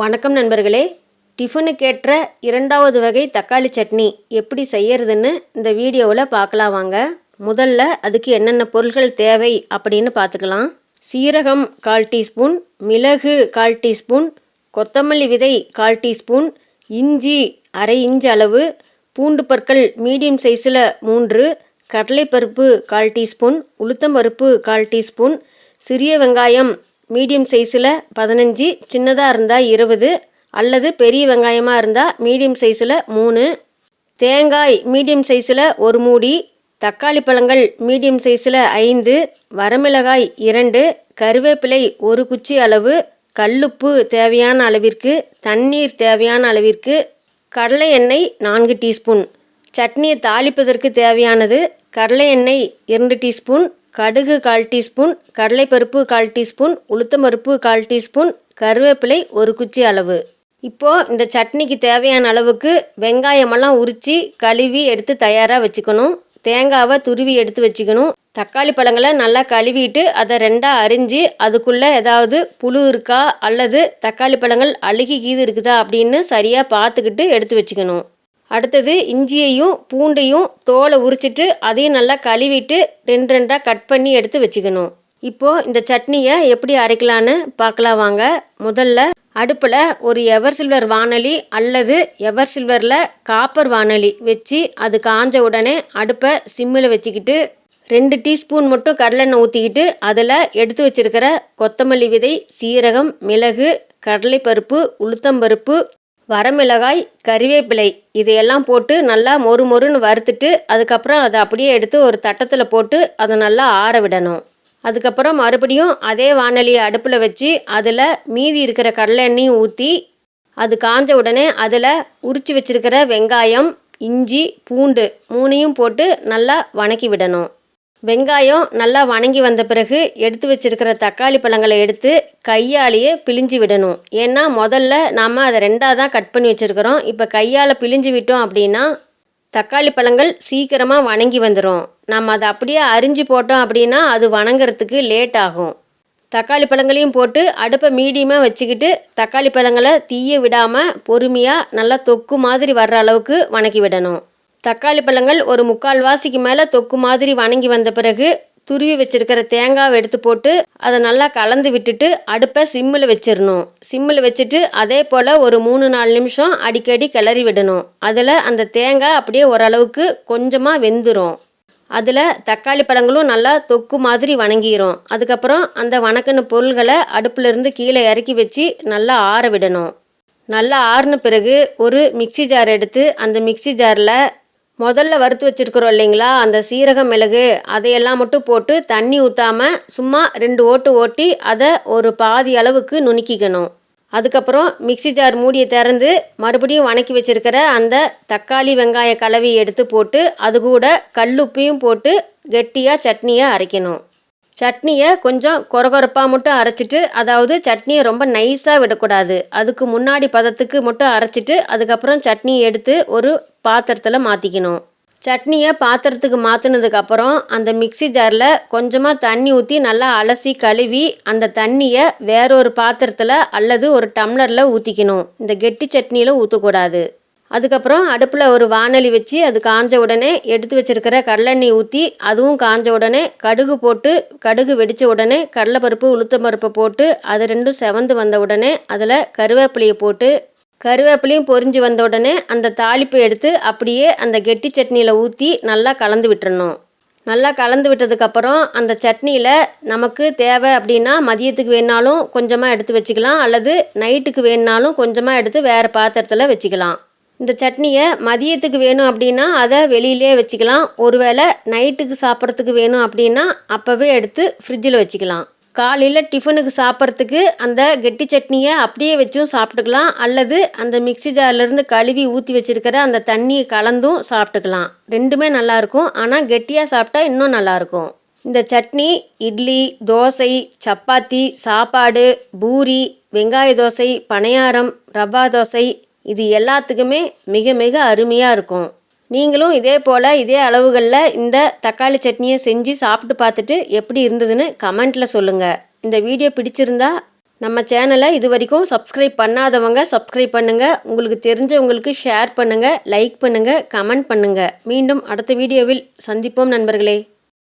வணக்கம் நண்பர்களே. டிஃபனுக்கேற்ற இரண்டாவது வகை தக்காளி சட்னி எப்படி செய்யறதுன்னு இந்த வீடியோவில் பார்க்கலாம் வாங்க. முதல்ல அதுக்கு என்னென்ன பொருட்கள் தேவை அப்படின்னு பார்த்துக்கலாம். சீரகம் கால் டீஸ்பூன் மிளகு கால் டீஸ்பூன் கொத்தமல்லி விதை கால் டீஸ்பூன் இஞ்சி அரை இஞ்சி அளவு பூண்டு பற்கள் மீடியம் சைஸில் மூன்று கடலைப்பருப்பு கால் டீஸ்பூன் உளுத்தம்பருப்பு கால் டீஸ்பூன் சிறிய வெங்காயம் மீடியம் சைஸில் பதினஞ்சு சின்னதாக இருந்தால் இருபது அல்லது பெரிய வெங்காயமாக இருந்தால் மீடியம் சைஸில் மூணு. தேங்காய் மீடியம் சைஸில் ஒரு மூடி தக்காளி பழங்கள் மீடியம் சைஸில் ஐந்து வரமிளகாய் இரண்டு கருவேப்பிலை ஒரு குச்சி அளவு கல்லுப்பு தேவையான அளவிற்கு தண்ணீர் தேவையான அளவிற்கு கடலை எண்ணெய் நான்கு டீஸ்பூன். சட்னியை தாளிப்பதற்கு தேவையானது கடலை எண்ணெய் இரண்டு டீஸ்பூன். கடுகு கால் டீஸ்பூன் கடலைப்பருப்பு கால் டீஸ்பூன் உளுத்தம்பருப்பு கால் டீஸ்பூன் கருவேப்பிலை ஒரு குச்சி அளவு. இப்போது இந்த சட்னிக்கு தேவையான அளவுக்கு வெங்காயமெல்லாம் உரித்து கழுவி எடுத்து தயாராக வச்சுக்கணும். தேங்காவை துருவி எடுத்து வச்சுக்கணும். தக்காளி பழங்களை நல்லா கழுவிட்டு அதை ரெண்டாக அரிஞ்சு அதுக்குள்ளே ஏதாவது புழு இருக்கா அல்லது தக்காளி பழங்கள் அழுகி கீது இருக்குதா அப்படின்னு சரியாக பார்த்துக்கிட்டு எடுத்து வச்சுக்கணும். அடுத்தது இஞ்சியையும் பூண்டையும் தோலை உரிச்சிட்டு அதையும் நல்லா கழுவிட்டு ரெண்டு ரெண்டாக கட் பண்ணி எடுத்து வச்சுக்கணும். இப்போது இந்த சட்னியை எப்படி அரைக்கலான்னு பார்க்கலாம் வாங்க. முதல்ல அடுப்பில் ஒரு எவர் சில்வர் வானலி அல்லது எவர் சில்வரில் காப்பர் வானலி வச்சு அது காஞ்ச உடனே அடுப்பை சிம்மில் வச்சுக்கிட்டு ரெண்டு டீஸ்பூன் மட்டும் கடலெண்ணெய் ஊற்றிக்கிட்டு அதில் எடுத்து வச்சிருக்கிற கொத்தமல்லி விதை சீரகம் மிளகு கடலைப்பருப்பு உளுத்தம்பருப்பு வரமிளகாய் கறிவேப்பிலை இதையெல்லாம் போட்டு நல்லா மொறு மொறுன்னு வறுத்துட்டு அதுக்கப்புறம் அதை அப்படியே எடுத்து ஒரு தட்டத்தில் போட்டு அதை நல்லா ஆற விடணும். அதுக்கப்புறம் மறுபடியும் அதே வானலியை அடுப்பில் வச்சு அதில் மீதி இருக்கிற கடலை எண்ணெயும் ஊற்றி அது காஞ்ச உடனே அதில் உரித்து வச்சிருக்கிற வெங்காயம் இஞ்சி பூண்டு மூணையும் போட்டு நல்லா வணக்கி விடணும். வெங்காயம் நல்லா வணங்கி வந்த பிறகு எடுத்து வச்சிருக்கிற தக்காளி பழங்களை எடுத்து கையாலேயே பிழிஞ்சு விடணும். ஏன்னா முதல்ல நாம் அதை ரெண்டாக தான் கட் பண்ணி வச்சுருக்கிறோம். இப்போ கையால் பிழிஞ்சு விட்டோம் அப்படின்னா தக்காளி பழங்கள் சீக்கிரமாக வணங்கி வந்துடும் நம்ம அதை அப்படியே அரிஞ்சு போட்டோம் அப்படின்னா அது வணங்குறதுக்கு லேட் ஆகும். தக்காளி பழங்களையும் போட்டு அடுப்பை மீடியமாக வச்சுக்கிட்டு தக்காளி பழங்களை தீய விடாமல் பொறுமையாக நல்லா தொக்கு மாதிரி வர்ற அளவுக்கு வணக்கி விடணும். தக்காளி பழங்கள் ஒரு முக்கால் வாசிக்கு மேலே தொக்கு மாதிரி வணங்கி வந்த பிறகு துருவி வச்சிருக்கிற தேங்காவை எடுத்து போட்டு அதை நல்லா கலந்து விட்டுட்டு அடுப்பை சிம்மில் வச்சிடணும். சிம்மில் வச்சுட்டு அதே போல் ஒரு மூணு நாலு நிமிஷம் அடிக்கடி கிளறி விடணும். அதில் அந்த தேங்காய் அப்படியே ஓரளவுக்கு கொஞ்சமாக வெந்துடும் அதில் தக்காளி பழங்களும் நல்லா தொக்கு மாதிரி வணங்கிரும். அதுக்கப்புறம் அந்த வணக்கின பொருள்களை அடுப்புலேருந்து கீழே இறக்கி வச்சு நல்லா ஆற விடணும். நல்லா ஆறின பிறகு ஒரு மிக்சி ஜார் எடுத்து அந்த மிக்சி ஜாரில் முதல்ல வறுத்து வச்சுருக்குறோம் இல்லைங்களா? அந்த சீரகம் மிளகு அதையெல்லாம் மட்டும் போட்டு தண்ணி ஊற்றாமல் சும்மா ரெண்டு ஓட்டு ஓட்டி அதை ஒரு பாதி அளவுக்கு நுணுக்கிக்கணும். அதுக்கப்புறம் மிக்சி ஜார் மூடியை திறந்து மறுபடியும் வணக்கி வச்சுருக்கிற அந்த தக்காளி வெங்காய கலவையை எடுத்து போட்டு அது கூட கல்லுப்பையும் போட்டு கெட்டியாக சட்னியை அரைக்கணும். சட்னியை கொஞ்சம் கொரகொரப்பாக மட்டும் அரைச்சிட்டு அதாவது சட்னியை ரொம்ப நைஸாக விடக்கூடாது. அதுக்கு முன்னாடி பதத்துக்கு மட்டும் அரைச்சிட்டு அதுக்கப்புறம் சட்னியை எடுத்து ஒரு பாத்திரத்தில் மாற்றிக்கணும் சட்னியை பாத்திரத்துக்கு மாற்றினதுக்கப்புறம் அந்த மிக்சி ஜாரில் கொஞ்சமாக தண்ணி ஊற்றி நல்லா அலசி கழுவி அந்த தண்ணியை வேறொரு பாத்திரத்தில் அல்லது ஒரு டம்ளரில் ஊற்றிக்கணும் இந்த கெட்டி சட்னியில் ஊற்றக்கூடாது அதுக்கப்புறம் அடுப்பில் ஒரு வானலி வச்சு அது காஞ்ச உடனே எடுத்து வச்சிருக்கிற கடலெண்ணெய் ஊற்றி அதுவும் காஞ்ச உடனே கடுகு போட்டு கடுகு வெடித்த உடனே கடலைப்பருப்பு உளுத்தம் பருப்பை போட்டு அது ரெண்டும் செவந்து வந்த உடனே அதில் கருவேப்பிலையை போட்டு கருவேப்பிலையும் பொரிஞ்சு வந்த உடனே அந்த தாளிப்பை எடுத்து அப்படியே அந்த கெட்டி சட்னியில் ஊற்றி நல்லா கலந்து விட்டுறணும். நல்லா கலந்து விட்டதுக்கப்புறம் அந்த சட்னியில் நமக்கு தேவை அப்படின்னா மதியத்துக்கு வேணாலும் கொஞ்சமாக எடுத்து வச்சுக்கலாம். அல்லது நைட்டுக்கு வேணாலும் கொஞ்சமாக எடுத்து வேறு பாத்திரத்தில் வச்சுக்கலாம். இந்த சட்னியை மதியத்துக்கு வேணும் அப்படின்னா அதை வெளியிலே வச்சுக்கலாம். ஒருவேளை நைட்டுக்கு சாப்பிட்றதுக்கு வேணும் அப்படின்னா அப்போவே எடுத்து ஃப்ரிட்ஜில் வச்சுக்கலாம். காலையில் டிஃபனுக்கு சாப்பிட்றதுக்கு அந்த கெட்டி சட்னியை அப்படியே வச்சும் சாப்பிட்டுக்கலாம். அல்லது அந்த மிக்சி ஜார்லேருந்து கழுவி ஊற்றி வச்சுருக்கிற அந்த தண்ணியை கலந்தும் சாப்பிட்டுக்கலாம். ரெண்டுமே நல்லாயிருக்கும் ஆனால் கெட்டியாக சாப்பிட்டா இன்னும் நல்லாயிருக்கும் இந்த சட்னி இட்லி தோசை சப்பாத்தி சாப்பாடு பூரி வெங்காய தோசை பணியாரம் ரவா தோசை இது எல்லாத்துக்குமே மிக மிக அருமையாக இருக்கும். நீங்களும் இதே போல் இதே அளவுகளில் இந்த தக்காளி சட்னியை செஞ்சு சாப்பிட்டு பார்த்துட்டு எப்படி இருந்ததுன்னு கமெண்ட்டில் சொல்லுங்கள் இந்த வீடியோ பிடிச்சிருந்தா நம்ம சேனலை இது வரைக்கும் சப்ஸ்கிரைப் பண்ணாதவங்க சப்ஸ்கிரைப் பண்ணுங்கள் உங்களுக்கு தெரிஞ்சவங்களுக்கு ஷேர் பண்ணுங்கள் லைக் பண்ணுங்கள் கமெண்ட் பண்ணுங்கள் மீண்டும் அடுத்த வீடியோவில் சந்திப்போம் நண்பர்களே.